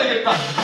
வாருங்கள் என்று கட்டளையிட்டார்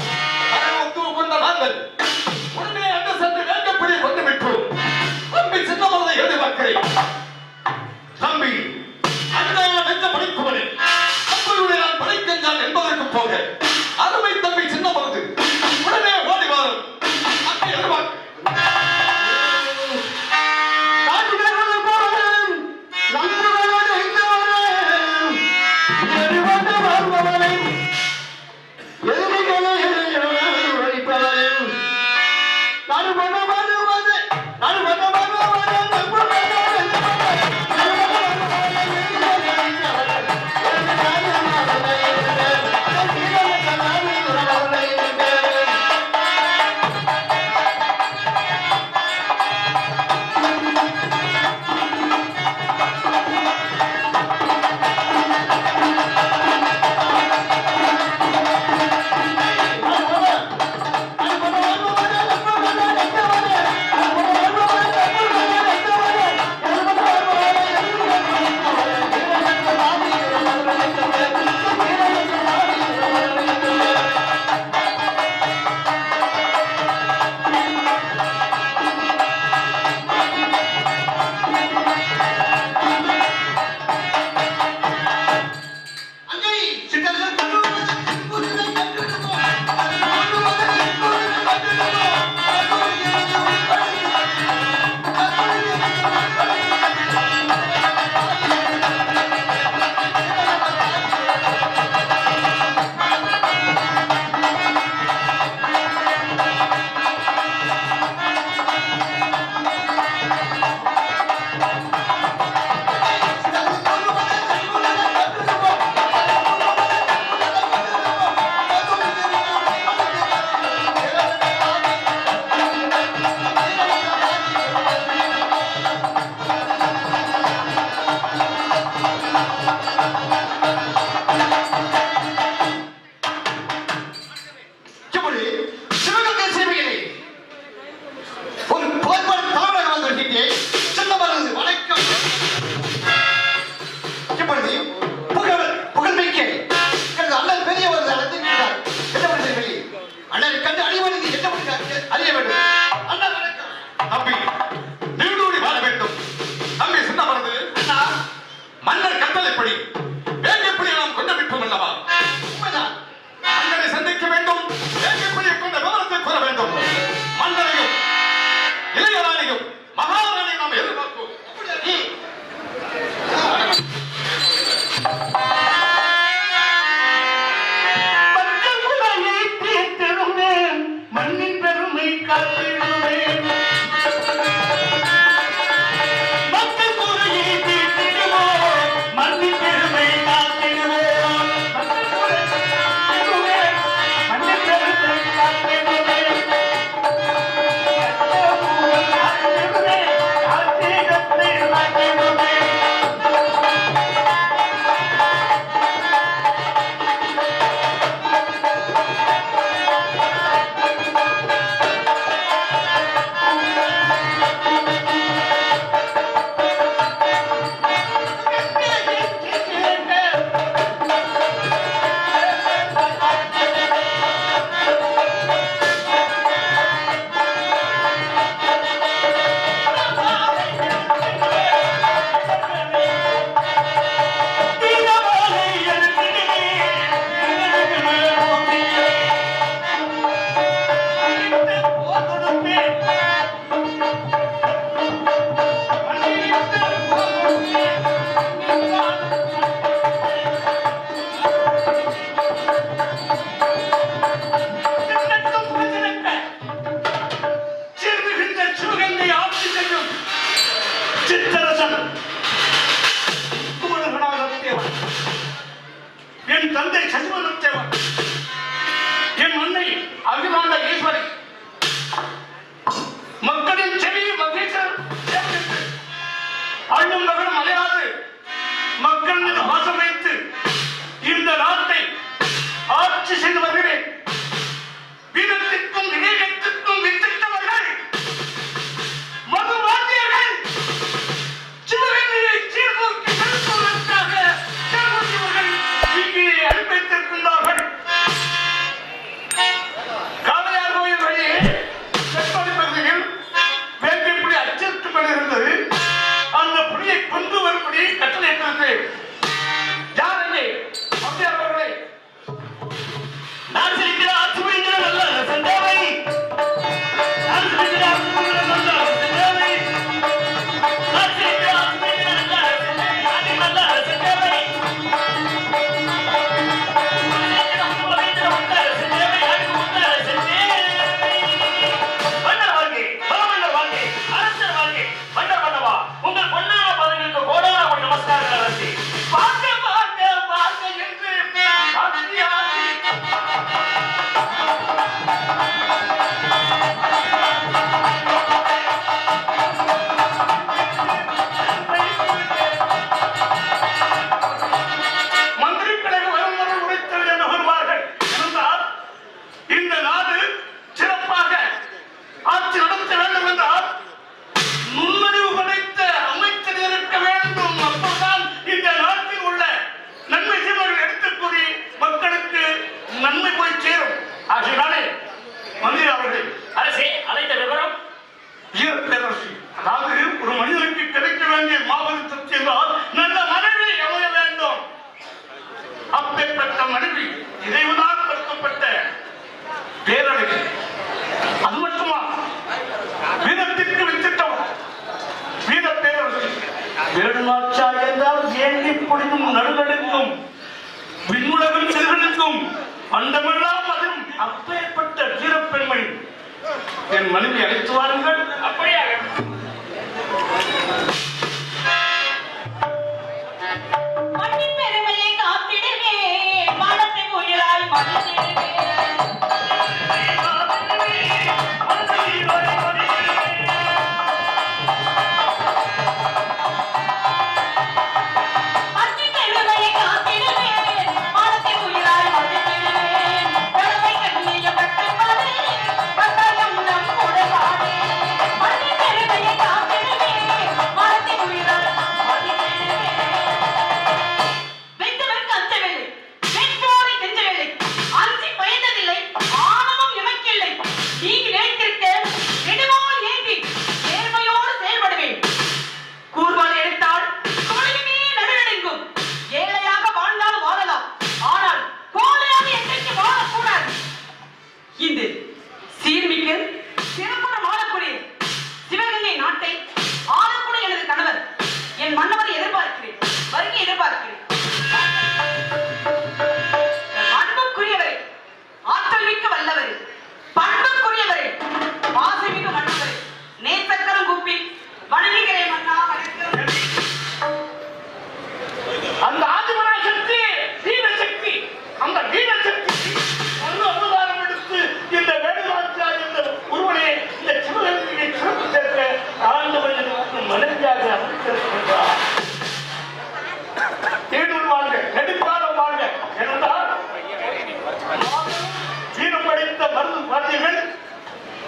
வரும் பார்த்தீர்கள்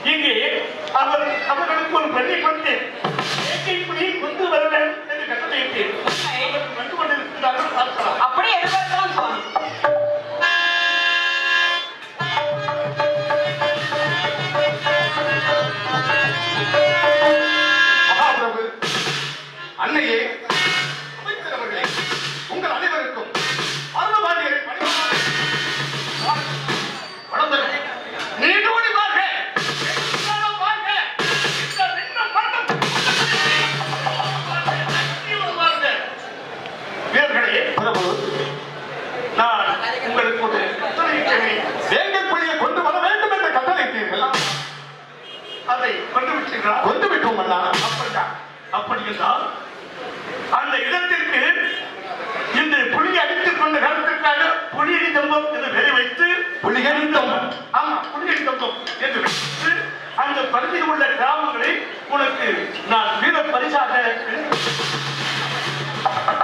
இங்கே அவர் அவர்களுக்கு ஒரு பெண்ணை கொடுத்து இப்படி கொண்டு வர வேண்டும் என்று கட்டளையிட்டு வந்து கொண்டிருக்கிறார்கள் அன்னையே புலிகளின் ஆமா புலிகளின் என்று அந்த பகுதியில் உள்ள கிராமங்களை உனக்கு நான் வீர பரிசாக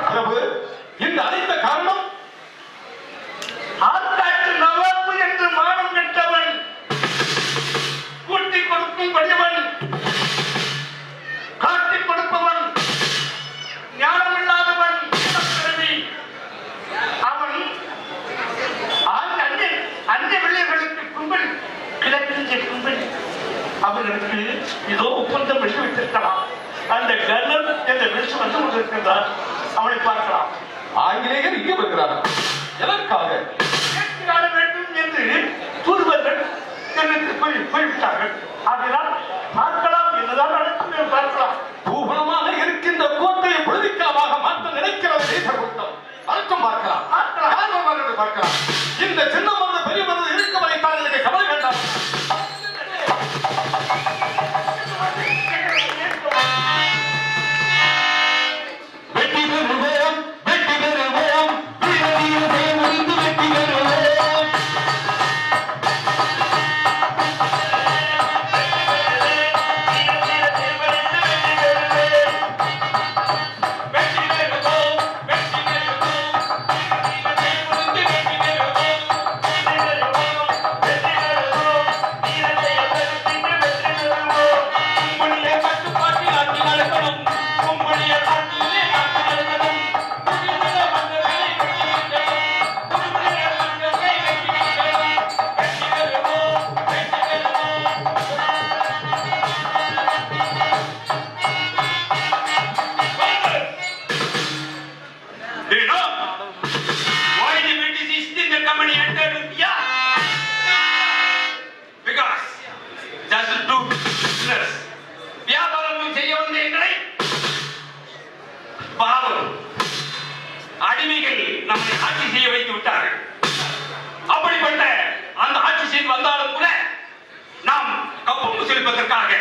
பிரபு இந்த கும்பல் கிழக்கின்ற கும்பல். அவர்களுக்கு ஏதோ ஒப்பந்தம் எழுதி வைத்திருக்கலாம் அந்த கர்ணன் என்ற விஷயம் வந்து கொண்டிருக்கின்றார். அவனை பார்க்கலாம். ஆங்கிலேயர் இங்கே வருகிறார்கள் எதற்காக? ஆட வேண்டும் என்று தூதுவர்கள் எனக்கு போய் போய்விட்டார்கள். ஆகையால் பார்க்கலாம் என்னதான் நடக்கும் பார்க்கலாம். பூபணமாக இருக்கின்ற கோட்டையை பொழுதிக்காமாக மாற்ற நினைக்கிறது தேச கூட்டம். அதற்கும் பார்க்கலாம். பார்க்கலாம். பார்க்கலாம். இந்த சின்ன மருந்து பெரிய எனக்கு கவலை வேண்டாம் வெற்றி என்பதற்காக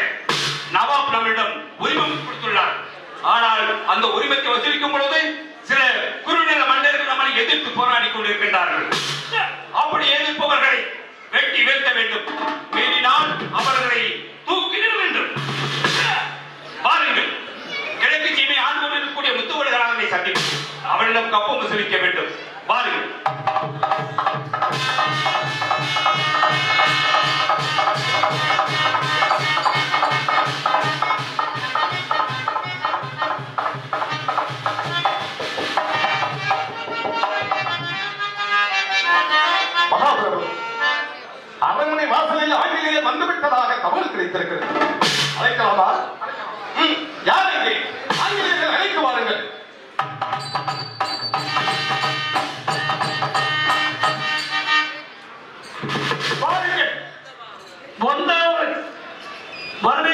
நவாப் நம்மிடம் உரிமம் கொடுத்துள்ளார். ஆனால் அந்த உரிமத்தை வசூலிக்கும் பொழுது சில குறுநில மன்னர்கள் நம்மை எதிர்த்து போராடி கொண்டிருக்கின்றார்கள். அப்படி எதிர்ப்பவர்களை வெட்டி வீழ்த்த வேண்டும். மீறினால் அவர்களை தூக்கிட வேண்டும். பாருங்கள் கிழக்கு சீமை ஆண்டு கொண்டிருக்கக்கூடிய முத்துவடுகளானை சந்திப்போம். அவரிடம் கப்பம் வசூலிக்க வேண்டும்.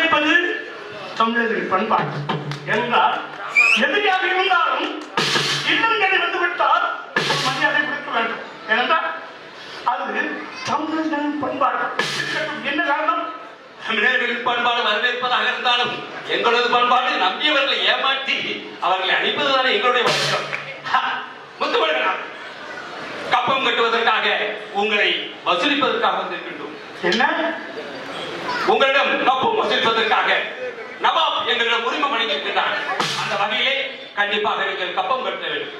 வரவேற்பது தமிழரின் பண்பாடு. என்றால் எதிரியாக இருந்தாலும் இல்லங்களை வந்து விட்டால் ஒரு மரியாதை கொடுக்க வேண்டும். ஏனென்றால் அது தமிழர்களின் பண்பாடு. என்ன காரணம்? தமிழர்களின் பண்பாடு வரவேற்பதாக இருந்தாலும் எங்களது பண்பாடு நம்பியவர்களை ஏமாற்றி அவர்களை அழிப்பதுதானே எங்களுடைய வழக்கம். முத்துவடுகனார் கப்பம் கட்டுவதற்காக உங்களை வசூலிப்பதற்காக வந்திருக்கின்றோம். என்ன? உங்களிடம் கப்பம் வசூலிப்பதற்காக நவாப் எங்களிடம் உரிமம் அளித்திருக்கின்றார் அந்த வகையிலே கண்டிப்பாக நீங்கள் கப்பம் கட்ட வேண்டும்.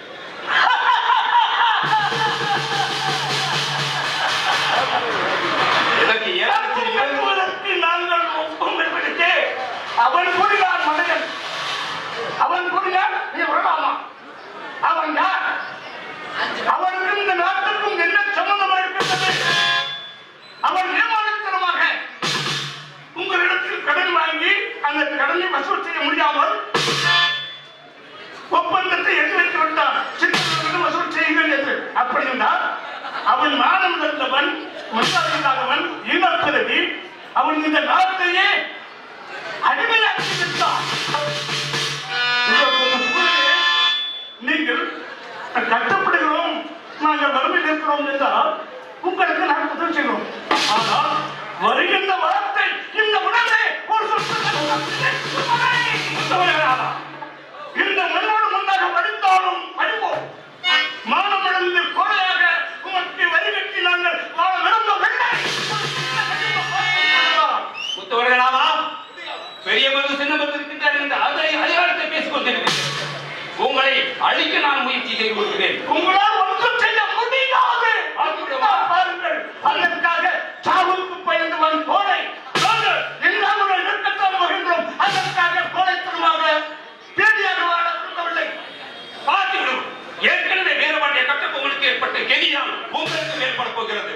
நாங்கள் ஒப்பந்தம் அவன் கூறினான் மனிதன் அவன் கூறினான் என்று அவன் மானம் தந்தவன் மரியாதையில்லாதவன் ஈனப்பிறவி அவன் இந்த நாட்டையே அடிமையாக்கி விட்டான் நீங்கள் கட்டப்படுகிறோம் நாங்கள் வறுமையில் இருக்கிறோம் என்றால் உங்களுக்கு நாங்கள் உதவி செய்கிறோம். ஆனால் வருகின்ற அடிக்க நான் முயற்சி செய்து கொடுக்கிறேன் உங்களால் ஒன்றும் செய்ய முடியாது. பாருங்கள் அதற்காக சாவுக்கு பயந்து வரும் கோடை. எல்லாருடைய நெருக்கத்தால் வருகிறோம் அதற்காக கோடை தருவாங்க பேடியாடுவாங்க விரும்பவில்லை. பார்த்துவிடும். ஏற்கனவே வேறுபாட்டிய கட்டப்பொங்கலுக்கு ஏற்பட்ட கெதியால் உங்களுக்கு ஏற்பட போகிறது.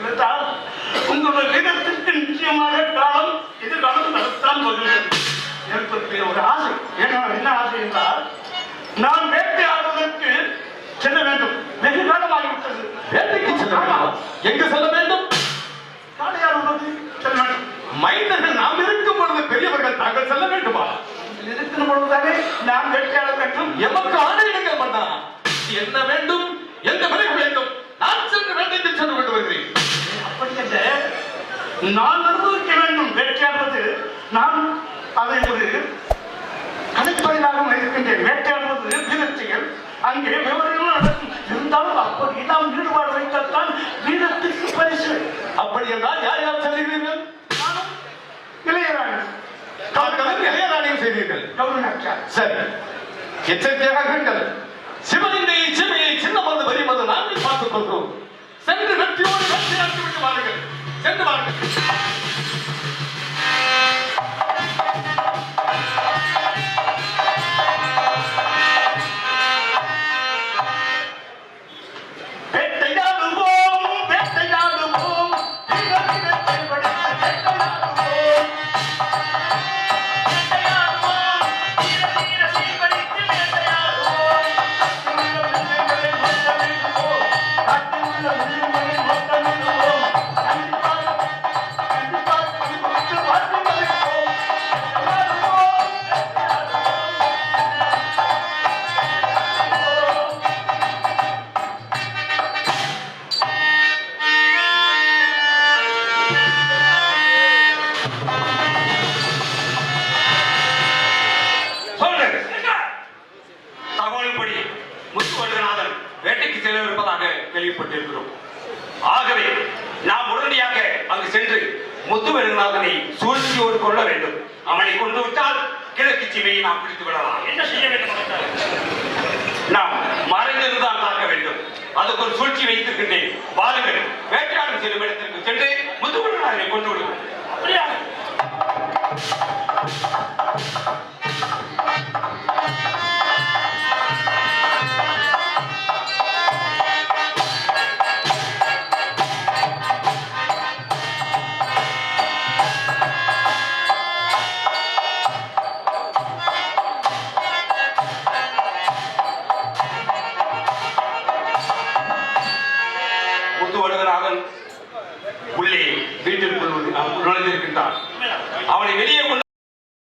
இருந்தால் உங்களுடைய வீரத்திற்கு நிச்சயமாக காலம் எதிர்காலம் நடத்தான் சொல்கிறது எனக்கு ஒரு ஆசை. ஏன்னா என்ன ஆசை என்றால் நான் வேட்டையாடுவதற்கு செல்ல வேண்டும். வெகு காலமாகிவிட்டது. வேட்டைக்கு செல்ல வேண்டாம். எங்கு செல்ல வேண்டும்? காளையாடுவது செல்ல வேண்டும். மைந்தர்கள் நாம் இருக்கும் பொழுது பெரியவர்கள் தாங்கள் செல்ல வேண்டுமா? இருக்கிற பொழுதுதானே நான் வேட்டையாட வேண்டும். எமக்கு ஆணையிடுங்கள் என்ன வேண்டும்? எந்த விலை வேண்டும்? நான் சென்று வேட்டைக்கு சென்று கொண்டு வருகிறேன். அப்படி நான் அனுபவிக்க வேண்டும். வேட்டையாடுவது நான் அதை ஒரு கலைப்பொழிலாக இருக்கின்றேன். வேட்டையாடுவது வீரத்தைகள் அங்கே விவரங்களும் நடக்கும். இருந்தாலும் அப்படி நாம் ஈடுபாடு வைத்தால்தான் வீரத்திற்கு பரிசு. அப்படி என்றால் யார் யார் செல்கிறீர்கள் இளையராணி. தாங்களும் இளையராணியும் செய்தீர்கள். கவுனாச்சார் சரி. எச்சரிக்கையாக சிவலிங்கையை நாங்கள் சென்று வெற்றியோடு வெற்றி அடித்து விட்டு வாருங்கள். சென்று வாருங்கள். என்ன செய்ய வேண்டும் நாம் மறைந்திருந்தான் பார்க்க வேண்டும். அதுக்கு ஒரு சூழ்ச்சி வைத்திருக்கின்றேன். வாருங்கள் வேட்டையாளர் செல்லும் இடத்திற்கு சென்று முத்துவடுகநாதனை கொண்டு விடுவோம். அப்படியா?